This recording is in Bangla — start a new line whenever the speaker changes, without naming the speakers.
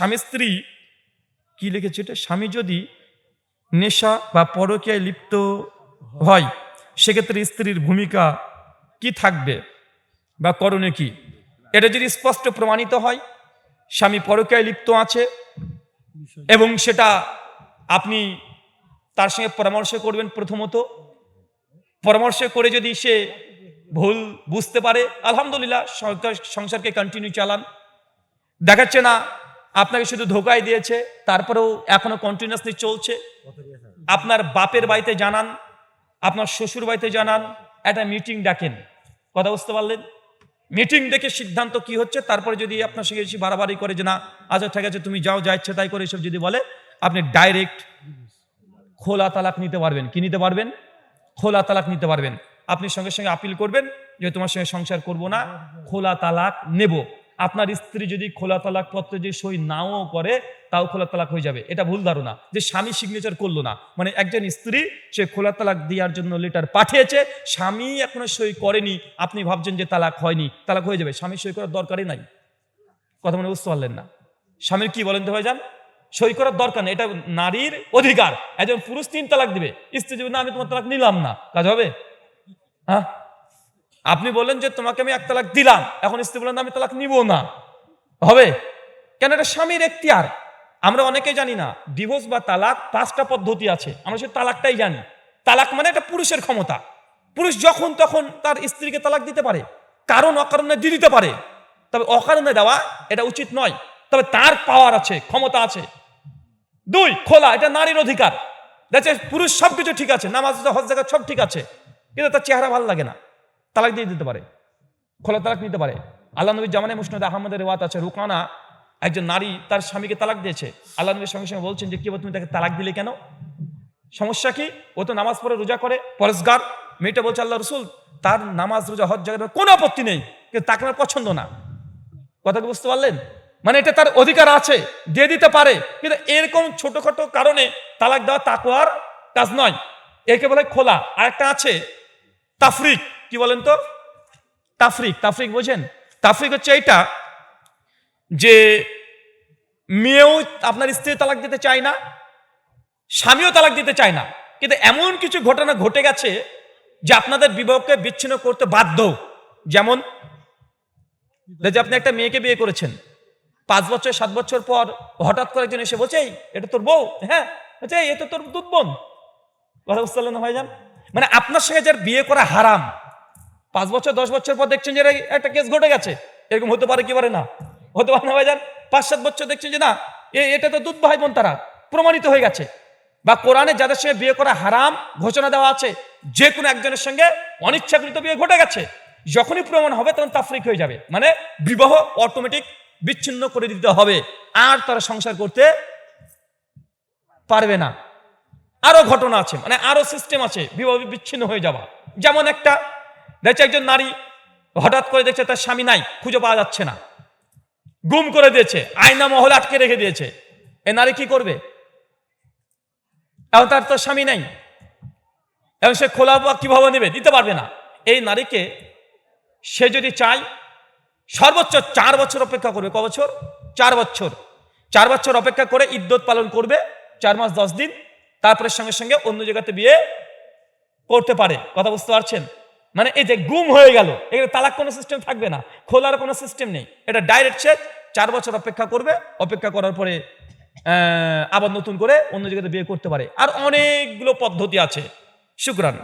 স্বামী স্ত্রী কি লিখেছে এটা? স্বামী যদি নেশা বা পরকীয়ায় লিপ্ত হয়, সেক্ষেত্রে স্ত্রীর ভূমিকা কি থাকবে বা করণে কি? এটা যদি স্পষ্ট প্রমাণিত হয়, স্বামী পরকীয়ায় লিপ্ত আছে এবং সেটা আপনি তার সঙ্গে পরামর্শ করবেন প্রথমত। পরামর্শ করে যদি সে ভুল বুঝতে পারে, আলহামদুলিল্লাহ সংসারকে কন্টিনিউ চালান। দেখাচ্ছে না আপনাকে শুধু ধোকায় দিয়েছে, তারপরেও এখনও কন্টিনিউসলি চলছে। আপনার বাপের বাড়িতে জানান, আপনার শ্বশুর বাড়িতে জানান, একটা মিটিং ডাকেন। কথা বুঝতে পারলেন? মিটিং দেখে সিদ্ধান্ত কি হচ্ছে? তারপরে যদি আপনার সঙ্গে এসে বাড়াবাড়ি করে যে না আচ্ছা ঠিক আছে, তুমি যাও, যা ইচ্ছে তাই করে এসব যদি বলে, আপনি ডাইরেক্ট খোলা তালাক নিতে পারবেন। কি নিতে পারবেন? খোলা তালাক নিতে পারবেন। আপনি সঙ্গে সঙ্গে আপিল করবেন যে তোমার সঙ্গে সংসার করব না, খোলা তালাক নেব। আপনার স্ত্রী যদি খোলা তালাক পত্রে যে সই নাও করে, তাও খোলা তালাক হয়ে যাবে। এটা ভুল ধারণা। যে স্বামী সিগনেচার করল না। মানে একজন স্ত্রী, সে খোলা তালাক দেওয়ার জন্য লেটার পাঠিয়েছে, স্বামী এখনও সই করেনি, আপনি ভাবছেন যে তালাক হয়নি, তালাক হয়ে যাবে। স্বামী সই করার দরকারই নাই। কথা মনে বুঝতে পারলেন না। স্বামীর কি বলেন তো ভাইজান? সই করার দরকার নেই। এটা নারীর অধিকার। একজন পুরুষ তিন তালাক দিবে। স্ত্রী দেবে না, আমি তোমার তালাক নিলাম না। কাজ হবে? হ্যাঁ? আপনি বললেন যে তোমাকে আমি এক তালাক দিলাম। এখন স্ত্রী বললেন আমি তালাক নিব না। হবে? কেন এটা স্বামীর এখতিয়ার? আমরা অনেকে জানি না, ডিভোর্স বা তালাক পাঁচটা পদ্ধতি আছে। আমরা শুধু তালাকটাই জানি। তালাক মানে এটা পুরুষের ক্ষমতা। পুরুষ যখন তখন তার স্ত্রীকে তালাক দিতে পারে। কারণ অকারণে দিয়ে দিতে পারে। তবে অকারণে দেওয়া এটা উচিত নয়। তবে তার পাওয়ার আছে, ক্ষমতা আছে। দুই, খোলা, এটা নারীর অধিকার। দেখছে, পুরুষ সব কিছু ঠিক আছে, নামাজ, হজ জায়গা সব ঠিক আছে। কিন্তু তার চেহারা ভালো লাগে না। তালাক দিয়ে দিতে পারে, খোলা তালাক নিতে পারে। আল্লাহ নবীর জামানে মুসনাদ আহমদের রেওয়াত আছে, রুকানা একজন নারী তার স্বামীকে তালাক দিয়েছে। আল্লাহ নবীর সঙ্গে সঙ্গে বলছেন যে, কি তুমি তাকে তালাক দিলে কেন? সমস্যা কি? ও তো নামাজ পড়ে, রোজা করে, পরেশগার। মেয়েটা বলছে, আল্লাহ রসুল, তার নামাজ, রোজা, হজ জায়গায় কোনো আপত্তি নেই, কিন্তু তাকে আমার পছন্দ না। কথা বুঝতে পারলেন? মানে এটা তার অধিকার আছে, দিয়ে দিতে পারে, কিন্তু এরকম ছোটখাটো কারণে তালাক দেওয়া তাকওয়ার কাজ নয়। একে বলে খোলা আর একটা আছে, তাফরিক। কি বলেন তো? তাফরিক তাফরিক বোঝেন? তাফরিক হচ্ছে এইটা যে মেয়েও আপনার স্ত্রী তালাক দিতে চায় না স্বামীও তালাক দিতে চায় না। কিন্তু এমন কিছু ঘটনা ঘটে গেছে যে আপনাদের বিবাহকে বিচ্ছিন্ন করতে বাধ্য। যেমন যে আপনি একটা মেয়েকে বিয়ে করেছেন পাঁচ বছর সাত বছর পর হঠাৎ করে একজন এসে বলছে এটা তোর বউ? হ্যাঁ বলছে "এই, এটা তোর দুধ বোন। কথা বুঝতে পারলেন না ভাইজান। মানে আপনার সঙ্গে যার বিয়ে করা হারাম পাঁচ বছর, দশ বছর পর দেখছেন যে একটা কেস ঘটে গেছে। এরকম হতে পারে কি পারে না? হতে পারে না ভাইজান? পাঁচ, সাত বছর দেখছেন যে না এটা তো দুধ ভাই বোন তারা, প্রমাণিত হয়ে গেছে। বা কোরআনে যাদের সঙ্গে বিয়ে করা হারাম ঘোষণা দেওয়া আছে, যে কোনো একজনের সঙ্গে অনিচ্ছাকৃত বিয়ে ঘটে গেছে, যখনই প্রমাণ হবে তখন তাফরিক হয়ে যাবে। মানে বিবাহ অটোমেটিক বিচ্ছিন্ন করে দিতে হবে। আর তারা সংসার করতে পারবে না। আরও ঘটনা আছে মানে আরও সিস্টেম আছে, বিবাহ বিচ্ছিন্ন হয়ে যাওয়া। যেমন একটা দেখছে একজন নারী, হঠাৎ করে দেখছে তার স্বামী নাই, খুঁজে পাওয়া যাচ্ছে না। গুম করে দিয়েছে, আয়না মহল আটকে রেখে দিয়েছে। এ নারী কি করবে? এখন তার তো স্বামী নাই। এবং সে খোলা কীভাবে নেবে? দিতে পারবে না। এই নারীকে সে যদি চায়, সর্বোচ্চ চার বছর অপেক্ষা করবে। ক বছর? চার বছর। চার বছর অপেক্ষা করে ইদ্যত পালন করবে, চার মাস, দশ দিন। তারপরে সঙ্গে সঙ্গে অন্য জায়গাতে বিয়ে করতে পারে। কথা বুঝতে পারছেন? মানে এই যে গুম হয়ে গেল, এখানে তালাক কোনো সিস্টেম থাকবে না, খোলার কোনো সিস্টেম নেই। এটা ডাইরেক্ট চেক চার বছর অপেক্ষা করবে, অপেক্ষা করার পরে আবার নতুন করে অন্য জায়গাতে বিয়ে করতে পারে। আর অনেকগুলো পদ্ধতি আছে শুক্রান